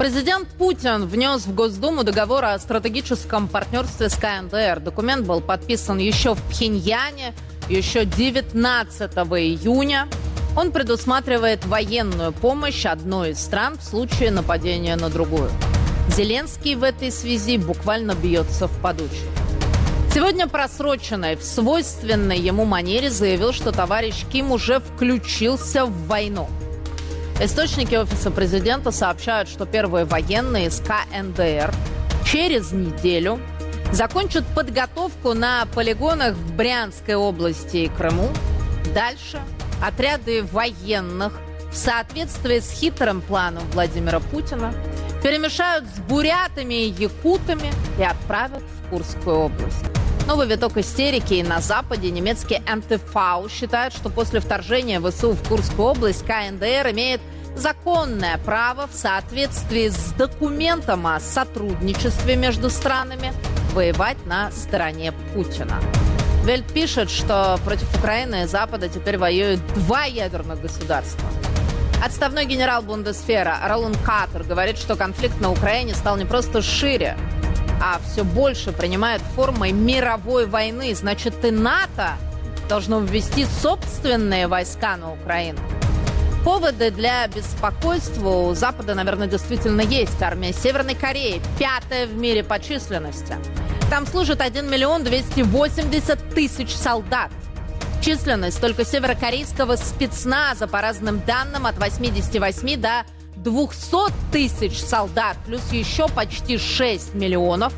Президент Путин внес в Госдуму договор о стратегическом партнерстве с КНДР. Документ был подписан еще в Пхеньяне, еще 19 июня. Он предусматривает военную помощь одной из стран в случае нападения на другую. Зеленский в этой связи буквально бьется в подучу. Сегодня просроченный в свойственной ему манере заявил, что товарищ Ким уже включился в войну. Источники Офиса президента сообщают, что первые военные из КНДР через неделю закончат подготовку на полигонах в Брянской области и Крыму. Дальше отряды военных в соответствии с хитрым планом Владимира Путина перемешают с бурятами и якутами и отправят в Курскую область. Новый виток истерики и на Западе немецкий НТФАУ считает, что после вторжения ВСУ в Курскую область КНДР имеет законное право в соответствии с документом о сотрудничестве между странами воевать на стороне Путина. Вельт пишет, что против Украины и Запада теперь воюют два ядерных государства. Отставной генерал Бундесфера Ролан Катер говорит, что конфликт на Украине стал не просто шире, а все больше принимает формы мировой войны. Значит, и НАТО должно ввести собственные войска на Украину. Поводы для беспокойства у Запада, наверное, действительно есть. Армия Северной Кореи пятая в мире по численности. Там служит 1 миллион 280 тысяч солдат. Численность только северокорейского спецназа, по разным данным, от 88 до 200 тысяч солдат, плюс еще почти 6 миллионов.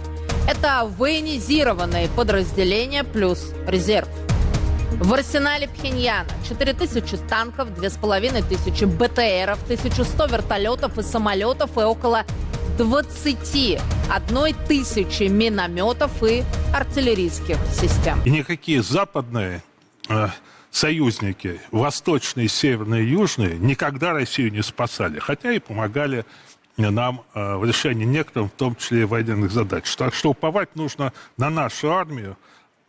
Это военизированные подразделения плюс резерв. В арсенале Пхеньяна 4000 танков, 2500 БТРов, 1100 вертолетов и самолетов и около 21 тысячи минометов и артиллерийских систем. И никакие западные э, союзники, восточные, северные, южные, никогда Россию не спасали, хотя и помогали нам э, в решении некоторых, в том числе и военных задач. Так что уповать нужно на нашу армию,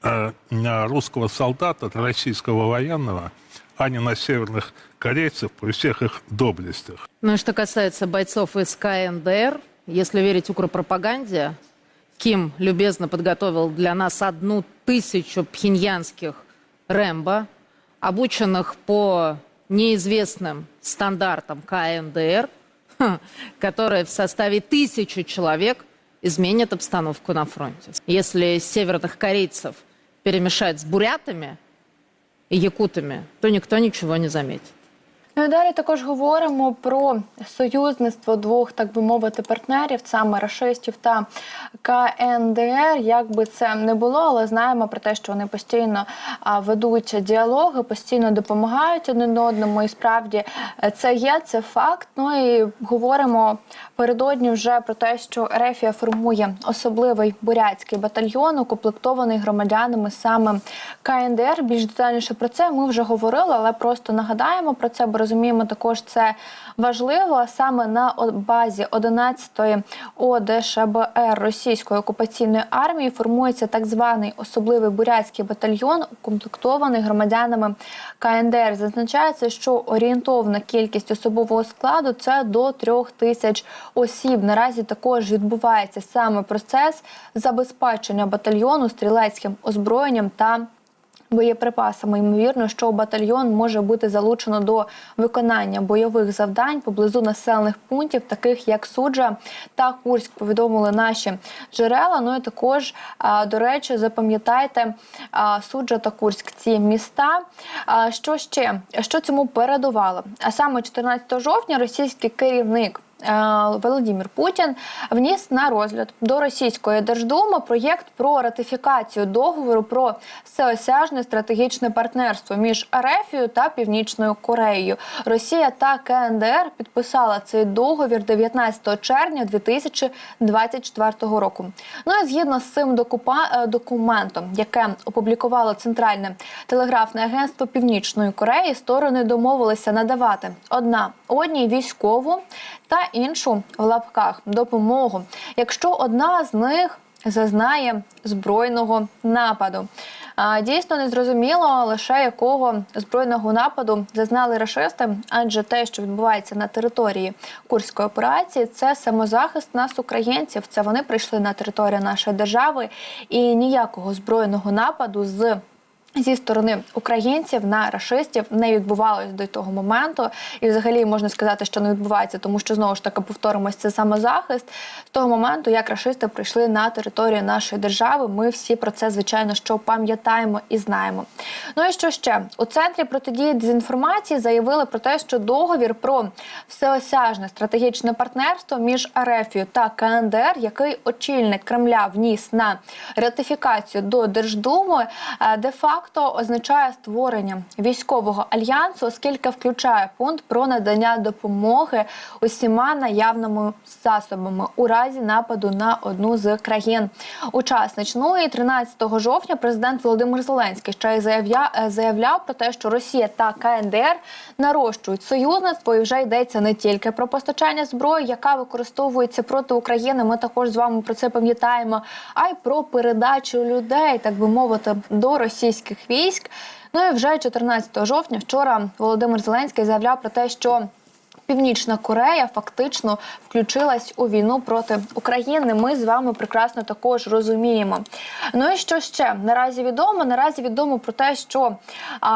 э, на русского солдата, на российского военного, а не на северных корейцев при всех их доблестях. Ну и что касается бойцов из КНДР, если верить укропропаганде, Ким любезно подготовил для нас одну тысячу пхеньянских Рэмбо, обученных по неизвестным стандартам КНДР, которые в составе тысячи человек изменят обстановку на фронте. Если северных корейцев перемешать с бурятами и якутами, то никто ничего не заметит. Ну і далі також говоримо про союзництво двох, так би мовити, партнерів, саме рашистів та КНДР. Як би це не було, але знаємо про те, що вони постійно ведуть діалоги, постійно допомагають один одному. І справді е, це є, це факт. Ну і говоримо передодні вже про те, що Рефія формує особливий бурятський батальйон, укомплектований громадянами саме КНДР. Більш детальніше про це ми вже говорили, але просто нагадаємо про це. Розуміємо, також це важливо саме на базі 11-ї ОДШБР російської окупаційної армії формується так званий особливий бурятський батальйон, укомплектований громадянами КНДР. Зазначається, що орієнтовна кількість особового складу це до трьох тисяч осіб. Наразі також відбувається саме процес забезпечення батальйону стрілецьким озброєнням та боєприпасами. Ймовірно, що батальйон може бути залучено до виконання бойових завдань поблизу населених пунктів, таких як Суджа та Курськ. Повідомили наші джерела. Ну і також до речі, запам'ятайте Суджа та Курськ ці міста. Що ще що цьому передувало? А саме 14 жовтня російський керівник. Е, Володимир Путін вніс на розгляд до російської держдуми проєкт про ратифікацію договору про всеосяжне стратегічне партнерство між Арефією та Північною Кореєю. Росія та КНДР підписала цей договір 19 червня 2024 року. Ну і згідно з цим е, документом, яке опублікувало центральне телеграфне агентство Північної Кореї, сторони домовилися надавати одна одній військову та іншу в лапках допомогу, якщо одна з них зазнає збройного нападу. Дійсно не зрозуміло лише якого збройного нападу зазнали рашисти, адже те, що відбувається на території курської операції, це самозахист нас, українців. Це вони прийшли на територію нашої держави, і ніякого збройного нападу з Зі сторони українців на рашистів не відбувалось до того моменту, і взагалі можна сказати, що не відбувається, тому що знову ж таки повторимось це самозахист з того моменту, як рашисти прийшли на територію нашої держави. Ми всі про це звичайно що пам'ятаємо і знаємо. Ну і що ще у центрі протидії дезінформації заявили про те, що договір про всеосяжне стратегічне партнерство між Арефією та КНДР, який очільник Кремля вніс на ратифікацію до Держдуми, е, де-факто означає створення військового альянсу, оскільки включає пункт про надання допомоги усіма наявними засобами у разі нападу на одну з країн учасниць. Ну і 13 жовтня президент Володимир Зеленський ще й заявля, е, заявляв про те, що Росія та КНДР нарощують союзництво, і вже йдеться не тільки про постачання зброї, яка використовується проти України. Ми також з вами про це пам'ятаємо, а й про передачу людей, так би мовити, до російських військ. Ну і вже 14 жовтня вчора Володимир Зеленський заявляв про те, що Північна Корея фактично включилась у війну проти України. Ми з вами прекрасно також розуміємо. Ну і що ще наразі відомо? Наразі відомо про те, що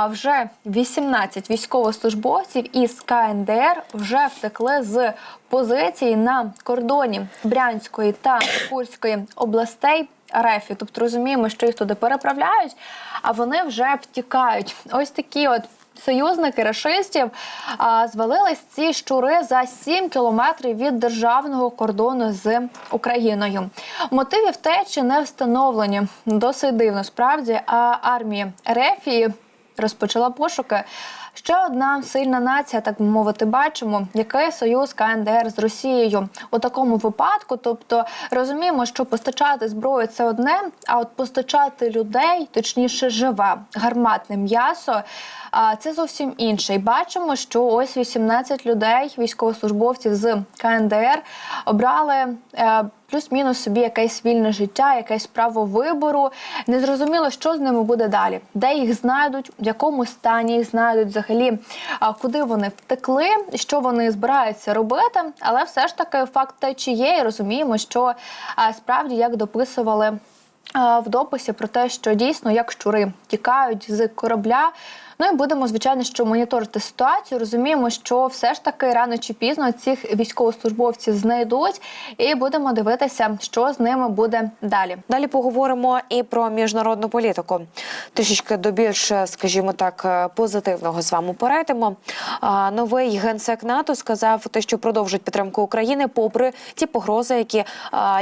вже 18 військовослужбовців із КНДР вже втекли з позиції на кордоні Брянської та Курської областей. РФ. Тобто розуміємо, що їх туди переправляють, а вони вже втікають. Ось такі от союзники рашистів а, звалились ці щури за 7 кілометрів від державного кордону з Україною. Мотиви втечі не встановлені. Досить дивно справді. А армія Рефії розпочала пошуки. Ще одна сильна нація, так би мовити, бачимо, який союз КНДР з Росією у такому випадку. Тобто розуміємо, що постачати зброю це одне, а от постачати людей, точніше, живе гарматне м'ясо. А це зовсім інше. І бачимо, що ось 18 людей, військовослужбовців з КНДР, обрали. Е, Плюс-мінус собі якесь вільне життя, якесь право вибору. Незрозуміло, що з ними буде далі, де їх знайдуть, в якому стані їх знайдуть, взагалі, куди вони втекли, що вони збираються робити. Але все ж таки факт те, є, і розуміємо, що справді як дописували в дописі про те, що дійсно як щури тікають з корабля. Ну і будемо звичайно, що моніторити ситуацію. Розуміємо, що все ж таки рано чи пізно цих військовослужбовців знайдуть, і будемо дивитися, що з ними буде далі. Далі поговоримо і про міжнародну політику. Трішечки до більш, скажімо так, позитивного з вами перейдемо. Новий генсек НАТО сказав, те, що продовжить підтримку України, попри ті погрози, які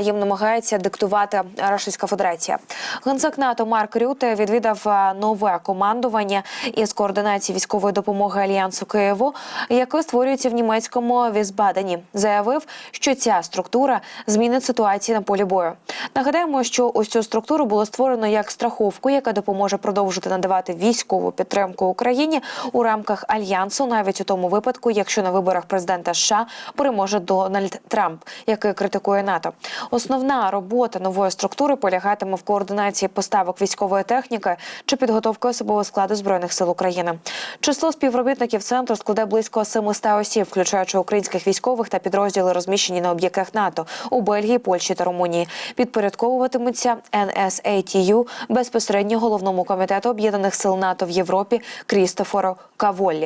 їм намагається диктувати Російська Федерація. Генсек НАТО Марк Рюте відвідав нове командування із координації військової допомоги альянсу Києву, яке створюється в німецькому Візбадені. Заявив, що ця структура змінить ситуацію на полі бою. Нагадаємо, що ось цю структуру було створено як страховку, яка допоможе продовжити надавати військову підтримку Україні у рамках альянсу, навіть у тому випадку, якщо на виборах президента США переможе Дональд Трамп, який критикує НАТО. Основна робота нової структури полягатиме в координації поставок військової техніки чи підготовки особового складу збройних сил України. Число співробітників центру складе близько 700 осіб, включаючи українських військових та підрозділи, розміщені на об'єктах НАТО у Бельгії, Польщі та Румунії. Підпорядковуватимуться NSATU безпосередньо головному комітету об'єднаних сил НАТО в Європі Крістофору Каволлі.